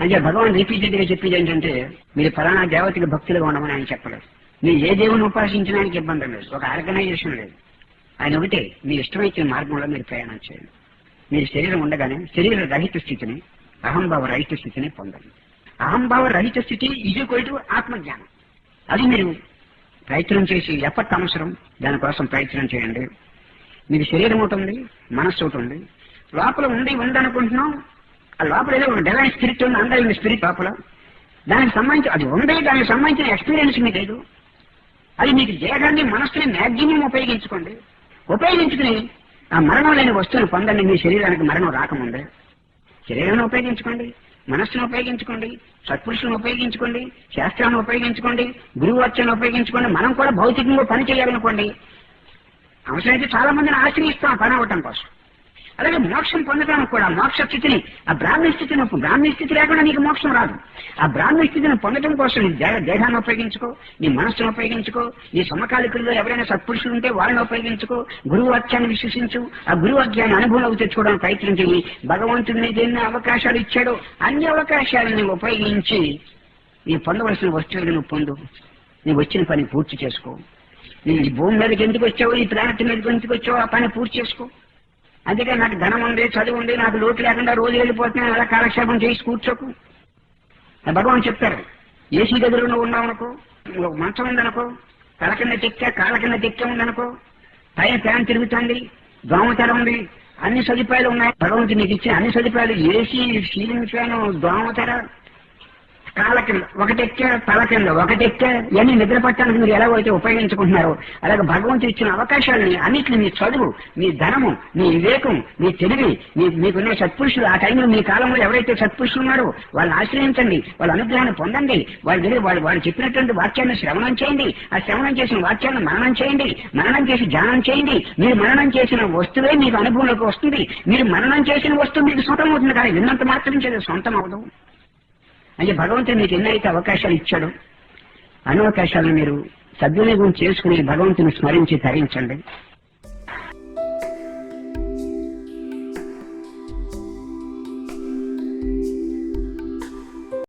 అంటే భగవాన్ రిపీటెడ్గా చెప్పేది ఏంటంటే మీరు ఫలానా దేవతకి భక్తులుగా ఉండమని ఆయన చెప్పలేదు. మీరు ఏ దేవుని ఉపాసించడానికి ఇబ్బంది లేదు. ఒక ఆర్గనైజేషన్ లేదు. ఆయన ఒకటే మీ ఇష్టమైన మార్గంలో మీరు ప్రయాణం చేయండి. మీరు శరీరం ఉండగానే శరీర రహిత స్థితిని అహంభావ రహిత స్థితిని పొందండి. అహంభావ రహిత స్థితి ఇది కొట్టు ఆత్మజ్ఞానం. అది మీరు ప్రయత్నం చేసి ఎఫర్ట్ అవసరం దానికోసం ప్రయత్నం చేయండి. మీకు శరీరం ఒకటి ఉంది మనస్సు ఒకటి ఉంది. లోపల ఉండి ఉందనుకుంటున్నాం ఆ లోపల ఏదో డివైన్ స్పిరిట్ ఉంది అందరి స్పిరిట్ లోపల. దానికి సంబంధించి అది ఉంది దానికి సంబంధించిన ఎక్స్పీరియన్స్ మీకు లేదు. అది మీకు దేహాన్ని మనస్సుని మ్యాక్సిమం ఉపయోగించుకోండి. ఉపయోగించుకుని ఆ మరణం లేని వస్తువును పొందండి మీ శరీరానికి మరణం రాకముందే. శరీరాన్ని ఉపయోగించుకోండి మనస్సును ఉపయోగించుకోండి సత్పురుషులను ఉపయోగించుకోండి శాస్త్రాన్ని ఉపయోగించుకోండి గురువు ఉపయోగించుకోండి మనం కూడా భౌతికంగా పని చేయాలనుకోండి. అవసరమైతే చాలా మందిని ఆశ్రయిస్తాం పని అవ్వటం కోసం. అలాగే మోక్షం పొందడానికి కూడా మోక్ష స్థితిని ఆ బ్రాహ్మణ స్థితిని బ్రాహ్మణ స్థితి లేకుండా నీకు మోక్షం రాదు. ఆ బ్రాహ్మణ స్థితిని పొందడం కోసం నీ దేహాన్ని ఉపయోగించుకో నీ మనస్సును ఉపయోగించుకో నీ సమకాలికుల్లో ఎవరైనా సత్పురుషులు ఉంటే వాళ్ళని ఉపయోగించుకో గురువు వాక్యాన్ని విశ్వసించు ఆ గురువు వాక్యాన్ని అనుభవంలోకి తెచ్చుకోవడానికి ప్రయత్నం చేయి భగవంతుడు నీకు ఎన్ని అవకాశాలు ఇచ్చాడో అన్ని అవకాశాలను ఉపయోగించి నీ పొందవలసిన వస్తువులను నువ్వు పొందు. నీ వచ్చిన పని పూర్తి చేసుకో. నీ భూమి మీదకి ఎందుకు వచ్చావో? ఈ ప్లానెట్ మీదకి ఎందుకు వచ్చావో? ఆ పని పూర్తి చేసుకో. అందుకే నాకు ధనం ఉంది చదువు ఉంది నాకు లోటు లేకుండా రోజు వెళ్ళిపోతున్నాను అలా కాలక్షేపం చేసి కూర్చోకు. భగవాన్ చెప్తారు ఏసీ గదిలో నువ్వు ఉన్నావనుకో ఒక మంచం ఉందనుకో తల కింద తెక్క కాళ్ళ కింద తెక్క ఉందనుకో పైన ఫ్యాన్ తిరుగుతుంది దోమతెర ఉంది అన్ని సదుపాయాలు ఉన్నాయి. భగవంతుడు నీకు ఇచ్చిన అన్ని సదుపాయాలు ఏసీ సీలింగ్ ఫ్యాన్ దోమతెర కాళ్ళ కింద. ఒకటెక్కే తల కింద. ఒకటెక్కే ఇవన్నీ నిద్ర పట్టడానికి మీరు ఎలా అయితే ఉపయోగించుకుంటున్నారో. అలాగే భగవంతుడు ఇచ్చిన అవకాశాలని అన్నిటిని మీ చదువు మీ ధనము మీ వివేకం మీ తెలివి మీ మీకున్న సత్పురుషులు. ఆ టైంలో మీ కాలంలో ఎవరైతే సత్పురుషులు ఉన్నారో వాళ్ళని ఆశ్రయించండి. వాళ్ళ అనుగ్రహాన్ని పొందండి. వాళ్ళ దగ్గర వాళ్ళు వాళ్ళు చెప్పినటువంటి వాక్యాన్ని శ్రవణం చేయండి. ఆ శ్రవణం చేసిన వాక్యాన్ని మననం చేయండి. మననం చేసి ధ్యానం చేయండి. మీరు మననం చేసిన వస్తువే మీకు అనుభవంలోకి వస్తుంది. మీరు మననం చేసిన వస్తువు మీకు సొంతం అవుతుంది. కానీ విన్నంత మాత్రం చేసి సొంతం అవదు అంటే భగవంతుడు మీకు ఎన్నైతే అవకాశాలు ఇచ్చాడో అన్ని అవకాశాలను మీరు సద్వినియోగం చేసుకుని భగవంతుని స్మరించి ధరించండి